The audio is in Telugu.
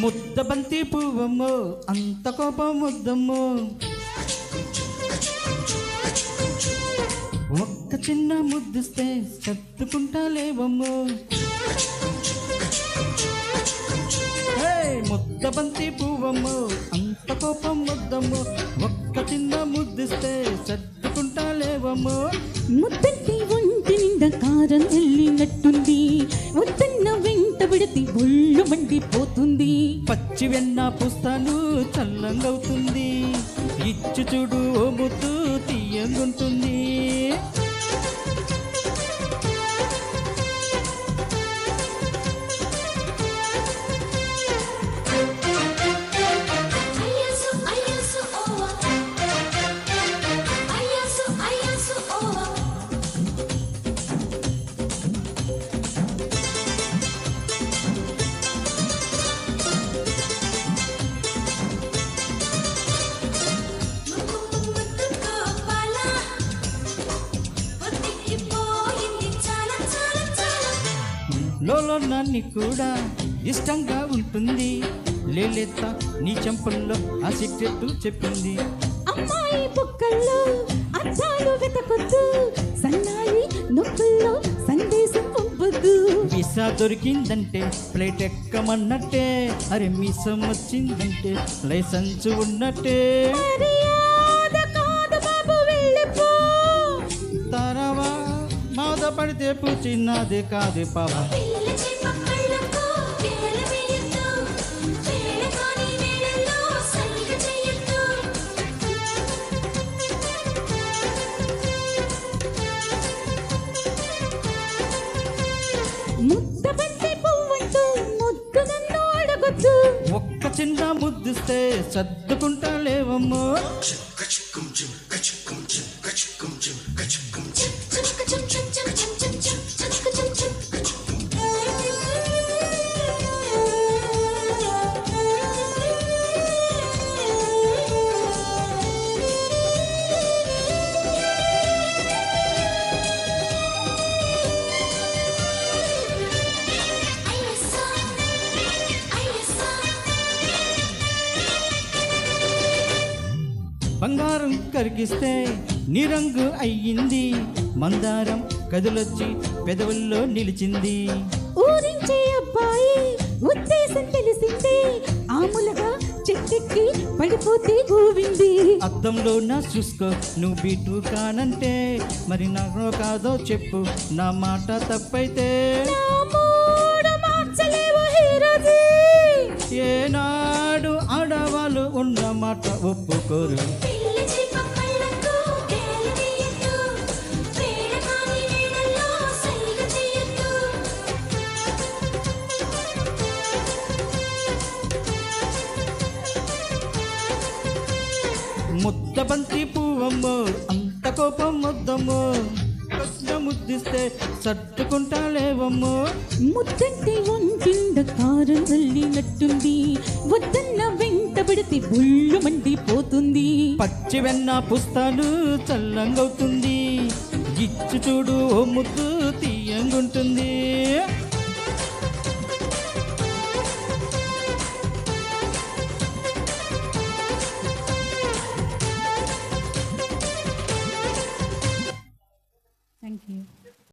ముద్ద బంతి పువ్వము అంత కోపం ముద్దమ్మో ఒక్క చిన్న ముద్దిస్తే సర్దుకుంటా లేవము ముద్ద బంతి పువ్వము అంత కోపం ముద్దము సంసారం కారం వెళ్ళినట్టుంది వద్దన్న వెంట విడతి ఒళ్ళు మండిపోతుంది. పచ్చి వెన్న పుస్తాను చల్లంగవుతుంది ఇచ్చు చూడు ఓ ముద్దు తీయంగుంటుంది లోలో నాన్ని కూడా ఇష్టంగా ఉంటుంది. లేలేత నీ చెంపల్లో ఆ సీక్రెట్ చెప్పింది. అమ్మాయి బుక్కల్లో అద్దాలు వెతకొద్దు. సన్నాయి నొప్పుల్లో సందేశం పంపొద్దు. వీసా దొరికిందంటే ఫ్లైట్ ఎక్కమన్నట్టే. అరే మీసం వచ్చిందంటే లైసెన్స్ ఉన్నట్టే. పువ్వంటూ ముద్దు నన్ను అడగొద్దు. ఒక్క చిన్న ముద్దిస్తే సర్దుకుంటా లేవమ్మో. బంగారం కరిగిస్తే నీ రంగు అయ్యింది. మందారం కదులొచ్చి పెదవుల్లో నిలిచింది. ఊరించే అబ్బాయి ఉద్దేశం తెలిసింది. ఆములుగా చెట్టెక్కి పడిపోతే గోవింది అద్దంలో నా చూసుకో నువ్వు బీటు కానంటే. మరి నాకు కాదో చెప్పు నా మాట తప్పైతే. ఏనాడు ఆడవాళ్ళు ఉన్న మాట ఒప్పుకోరు. ముద్ద బంతి పువ్వమ్మో అంత కోపం వద్దమ్మో కృష్ణ ముద్దిస్తే సర్దుకుంటా లేవమ్మో. ముద్దంటే ఒంటిండ కారం వెళ్ళినట్టుంది వద్దన్న వెంట పడితే బుళ్ళు మండిపోతుంది పచ్చి వెన్న పుస్తాను చల్లంగవుతుంది. ఇచ్చు చూడు ఓ ముద్దు తీయంగుంటుంది.